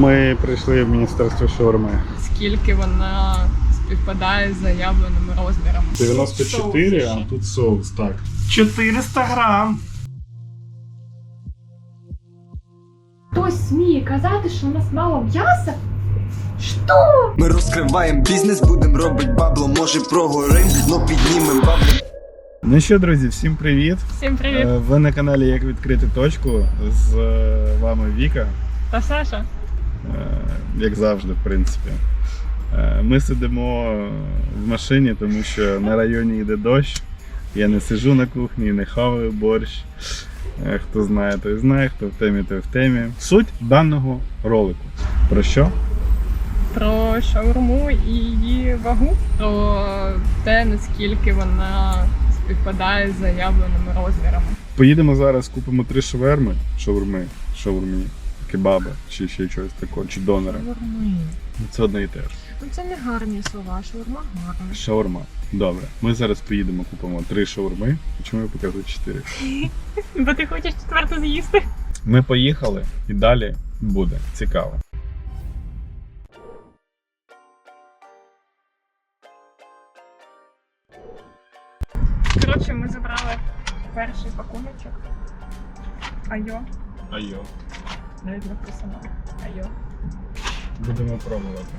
Ми прийшли в міністерство шаурми. скільки вона співпадає з заявленими розмірами. 94, а тут соус, так. 400 грам. Хтось сміє казати, що у нас мало м'яса? Що? Ми розкриваємо бізнес, будем робить бабло, може прогорим, но піднімем бабло. Ну що, друзі, всім привіт. Всім привіт! Е, Ви на каналі Як відкрити точку. З е, вами Віка, Та Саша. Е, як завжди, в принципі. Е, Ми сидимо в машині, тому що на районі йде дощ. Я не сижу на кухні, не хаваю борщ. Е, Хто знає, той знає, хто в темі, той в темі. Суть даного ролику. Про що? Про шаурму і її вагу, про те, наскільки вона співпадає з заявленими розмірами. Поїдемо зараз, купимо три шаверми, шаурми, шаурмі, кебаби, чи ще щось такого, чи донора. Шаурми. Це одне і те ж. Ну це не гарні слова, шаурма гарна. Шаурма. Добре. Ми зараз поїдемо, купимо три шаурми. Чому я показую чотири? Бо ти хочеш четверту з'їсти? Ми поїхали і далі буде цікаво. Коротше, ми забрали перший пакуночок. Айо. Айо. Навіть написано. Айо. Будемо пробувати.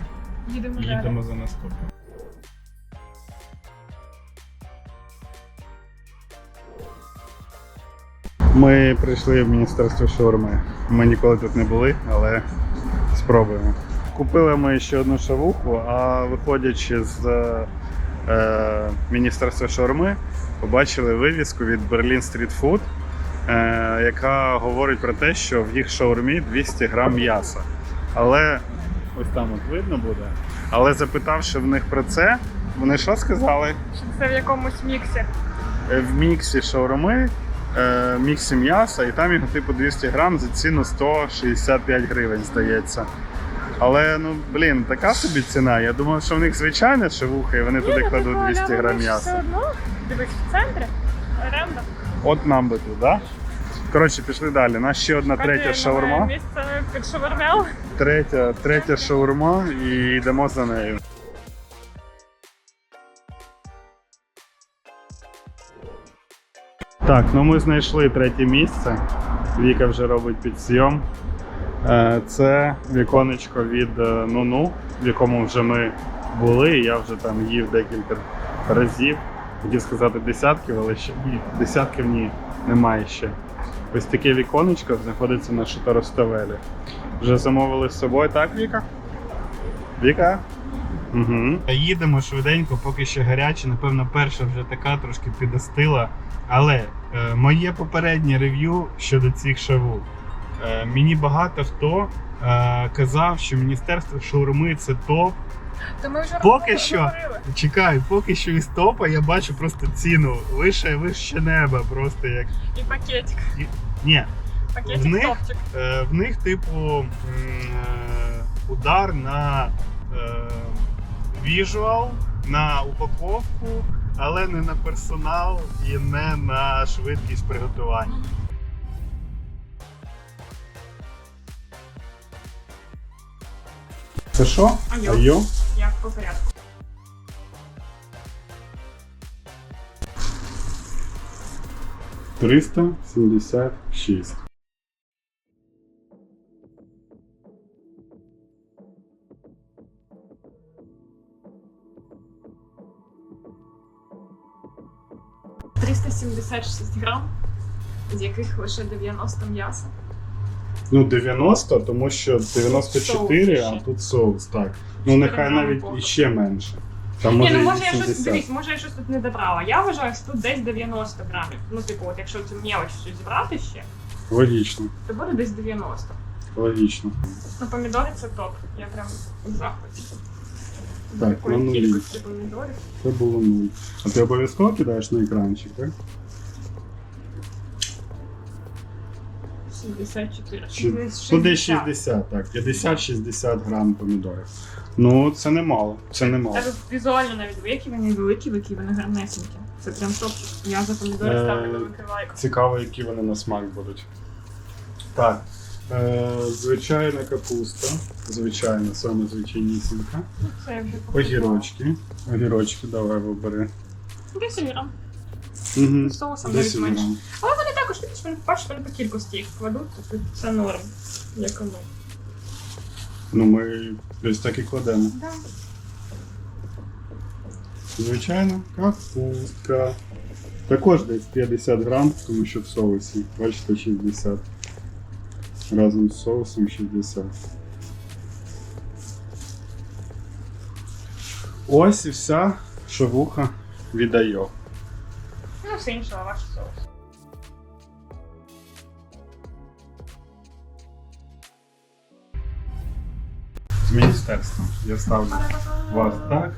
Їдемо далі. Їдемо за наступним. Ми прийшли в міністерство шаурми. Ми ніколи тут не були, але спробуємо. Купили ми ще одну шавуху, а виходячи з е, міністерства шаурми, побачили вивіску від Berlin Street Food, е, яка говорить про те, що в їх шаурмі 200 грам м'яса. Але ось там от видно буде. Але запитавши в них про це, вони що сказали? Що Це в якомусь міксі. Е, В міксі шаурми, е, міксі м'яса, і там його типу 200 грам за ціну 165 гривень, здається. Але ну блін, така собі ціна. Я думав, що в них звичайна шавуха, і вони туди кладуть 200 грам Все одно, дивись, в центрі. Оренда. От нам би тут, да? Коротше, пішли далі. У нас ще одна третя шаурма. Місце під шаурмел. Третя, третя шаурма і йдемо за нею. Так, ну ми знайшли третє місце. Віка вже робить підсйом. Е, Це віконечко від е, Нуну, в якому вже ми були. Я вже там їв декілька разів. Хотів сказати десятків, але ще ні, десятків ні, немає ще. Ось таке віконечко знаходиться на Шаторостовелі. Вже замовили з собою, так, Віка? Віка? Угу. Їдемо швиденько, поки ще гаряче. Напевно, перша вже така трошки підостила. Але е, моє попереднє рев'ю щодо цих шаву. Е, мені багато хто е, казав, що Міністерство шаурми це топ. То ми вже Поки що. говорили. Чекай, поки що із топа я бачу просто ціну вище вище неба. Просто як. І пакетик. Ні, Пакетик В них? топчик. Е, в них, типу, удар на віжуал, на упаковку, але не на персонал і не на швидкість приготування. Це що? Айо. Айо? Як по порядку. Триста сімдесят шість. – 376 грам, з яких лише 90 м'яса. Ну, 90, тому що 94, Соус а тут соус, так. Ну, нехай навіть іще менше. Там Ні, може ну і може я щось 80. дивись, може я щось тут не добрала. Я вважаю, що тут десь 90 грамів. Ну, типу, от якщо цю мелоч щось зібрати ще, Логічно, то буде десь 90. логічно. Ну, помідори це топ. Я прям в захваті. Так, Такої на нулі. кількості помідорів. Це було нуль. А ти обов'язково кидаєш на екранчик, так? 74. Чи- Десь Ну, 60. 60, так. 50-60 грам помідорів. Ну, це немало. Це немало. Та тут візуально навіть великі, вони великі, великі, вони гарнесенькі. Це прям топчик. Я за помідори Е, ставлю на викривайку. Цікаво, які вони на смак будуть. Так. Е, звичайна капуста. Звичайна, саме звичайнісінька. Ну, Це я вже покупала. Огірочки. Огірочки, давай вибери. 10 грам. Угу. З соусом навіть менше. Але також бачиш, вони по кількості їх кладуть, тобто це норм. Як воно. Ну, ми десь так і кладемо. Да. Звичайно, капустка. Також десь 50 грам, тому що в соусі. Бачите, 60. Разом з соусом 60. Ось і вся шавуха віддає. Ну, все інше, ваш соус. З міністерством. Я ставлю вас так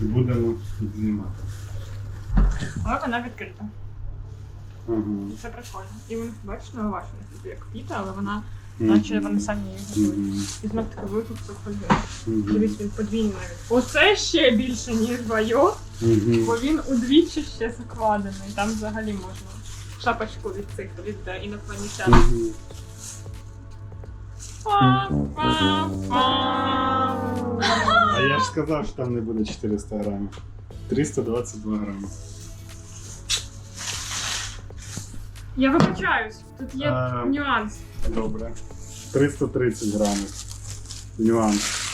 і будемо знімати. Але вона відкрита. Ага. Це прикольно. І вони, не бачиш, вони як піта, але вона, наче вони самі її готують. І знов таки фольги. Мгм. Дивись, він подвійний навіть. Оце ще більше, ніж Мгм. бо він удвічі ще закладений. Там взагалі можна шапочку від цих від е, інопланетян. Мгм. А я ж сказав, що там не буде 400 грамів. 322 грами. Я вибачаюсь, тут є А. нюанс. Добре. 330 грамів. Нюанс.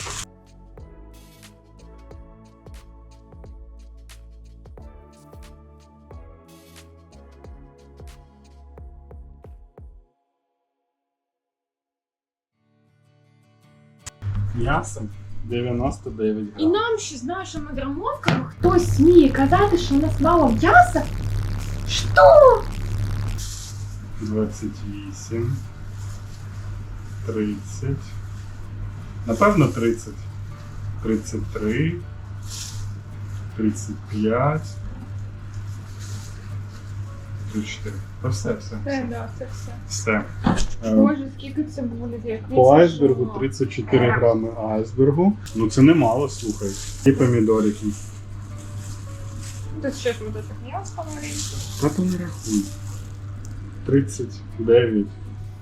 М'ясо 99 І нам ще з нашими грамовками хтось сміє казати, що у нас мало м'яса? Що? 28. 30. Напевно, 30. 33. 35. 34. Та все, все. Це, да, це все. Все. Е, Боже, скільки це буде, як По айсбергу 34 грами айсбергу. Ну це немало, слухай. І помідорики. Тут ще ж вот этих м'яс помаленьку. Та то не рахуй. 39.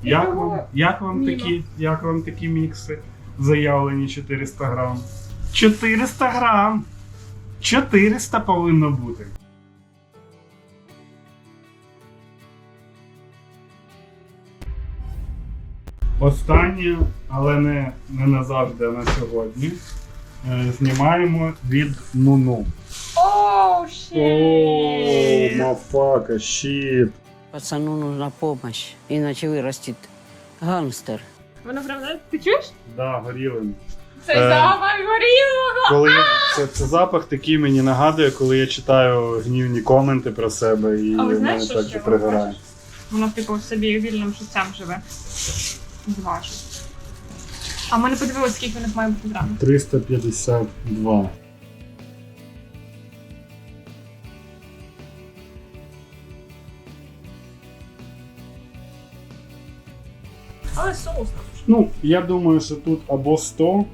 Як вам, як вам такі, як вам такі мікси заявлені 400 грам? 400 грам! 400 повинно бути. Останнє, але не, не назавжди, а на сьогодні. е, Знімаємо від Нуну. Оу, О, щит! мафака, щит. Пацану нужна помощь, иначе вырастет гангстер. Воно правда? Ти чуєш? Да, горіли. Це Е. запах горілого! Коли це, це запах такий мені нагадує, коли я читаю гнівні коменти про себе і А ви мене що так і пригорає. Воно, типу, собі вільним життям живе. Зважить. А ми не подивилися, скільки в них має бути грамів. 352. Але соус Ну, я думаю, що тут або 100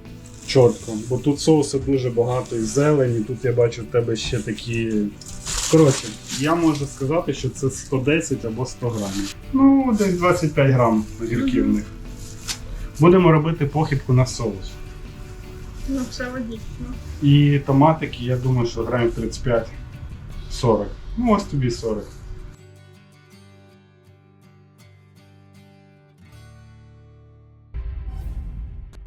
чітко, бо тут соусу дуже багато і зелені, тут я бачу в тебе ще такі. Коротше, я можу сказати, що це 110 або 100 грамів. Ну, десь 25 грам огірків в них. Будемо робити похибку на соус. Ну, все логічно. І томатики, я думаю, що грамів 35-40. Ну, ось тобі 40.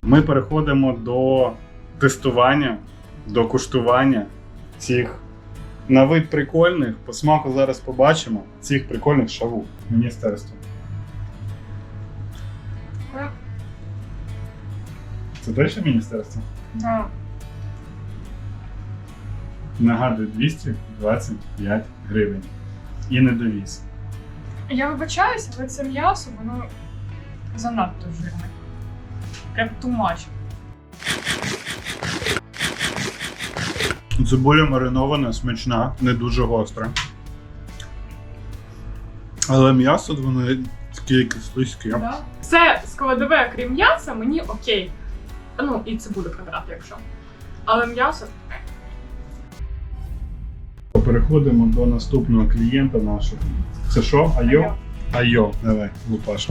Ми переходимо до тестування, до куштування цих на вид прикольних. По смаку зараз побачимо цих прикольних шаву міністерства. Це точно міністерство? Да. Нагадую, 225 гривень. І не довіз. Я вибачаюся, але це м'ясо, воно занадто жирне. Прям тумач. Цибуля маринована, смачна, не дуже гостра. Але м'ясо воно таке якесь слизьке. Да? Все складове, крім м'яса, мені окей. Ну, і цибулю прибрати, якщо. Але м'ясо. Переходимо до наступного клієнта нашого. Це що? Айо? Айо. Давай, Лупаш.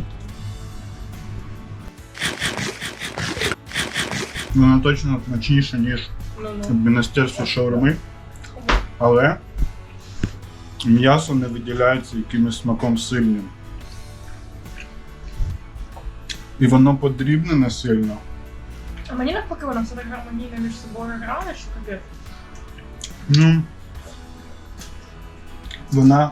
Вона точно смачніша, ніж ну, ну. в міністерстві шаурми. Але м'ясо не виділяється якимось смаком сильним. І воно подрібнене сильно. А мені навпаки воно все так гармонійно між собою грає, що капець. Ну, вона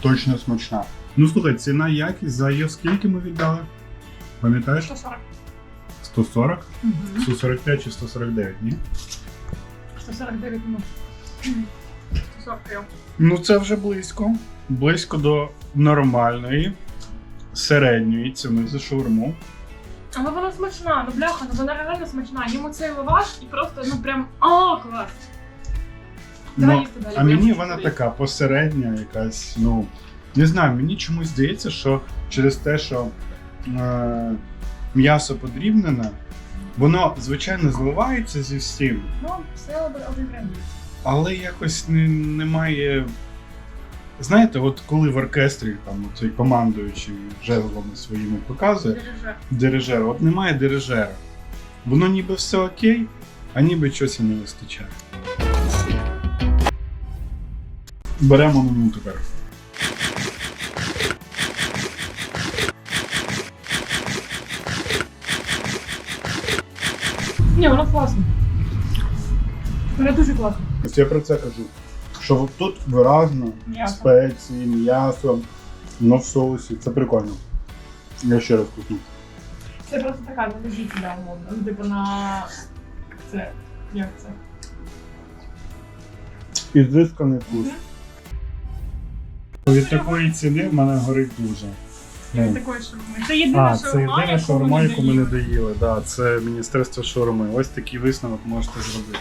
точно смачна. Ну слухай, ціна якість за її скільки ми віддали? Пам'ятаєш? 140. 140? 145 чи 149, ні? 149 минут. 140 прям. Ну, це вже близько. Близько до нормальної, середньої ціни за шаурму. Але вона смачна, ну бляха, ну вона реально смачна. Йому цей лаваш і просто, ну прям, о, клас. Давай Ну, їсти далі, а бо я мені хочу вона поїсти. така посередня, якась, ну. Не знаю, мені чомусь здається, що через те, що е, м'ясо подрібнене, воно, звичайно, зливається зі всім, Ну, все один але якось не, немає. Знаєте, от коли в оркестрі там цей командуючий жезлами своїми показує, Дирижер. дирижера, от немає дирижера. Воно ніби все окей, а ніби чогось і не вистачає. Беремо меню тепер. Ні, воно класно. Воно дуже класно. Ось я про це кажу. Що тут виразно М'ясо. спеції, м'ясо, воно в соусі. Це прикольно. Я ще раз купну. Це просто така не лежить да, умовно. Ну, типу на це. Як це? Ізисканий вкус. Від такої ціни в мене горить дуже. Від Ну. такої шаурми. Це єдина А, це шаурма, єдина яку шаурма, ми яку ми не доїли. доїли. Да, це Міністерство шаурми. Ось такий висновок можете зробити.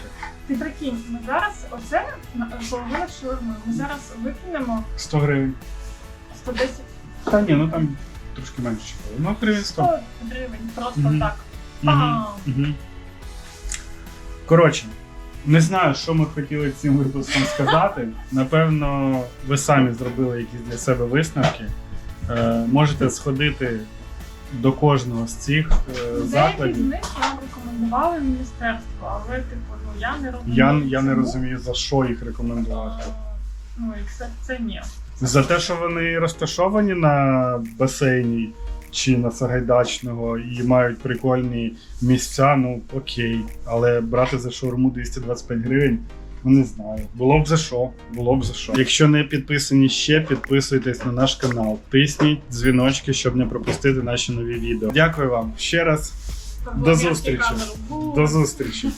Ти прикинь, ми зараз оце на- половина шаурми. Ми зараз викинемо 100 гривень. 110 Та ні, ну там трошки менше. Ну, гривень 100. 100 гривень. Просто Мгм. так. Пам! мгм. Коротше, не знаю, що ми хотіли цим випуском сказати. Напевно, ви самі зробили якісь для себе висновки. Е, можете сходити до кожного з цих е, Деякі з закладів. них нам рекомендували міністерство, але типу, ну я не розумію. Я, я не розумію, за що їх рекомендувати. Е, Ну, це, це ні. За те, що вони розташовані на басейні чи на Сагайдачного і мають прикольні місця, ну окей. Але брати за шаурму 225 гривень, не знаю. Було б за що, було б за що. Якщо не підписані ще, підписуйтесь на наш канал, тисніть дзвіночки, щоб не пропустити наші нові відео. Дякую вам ще раз. До зустрічі. До зустрічі.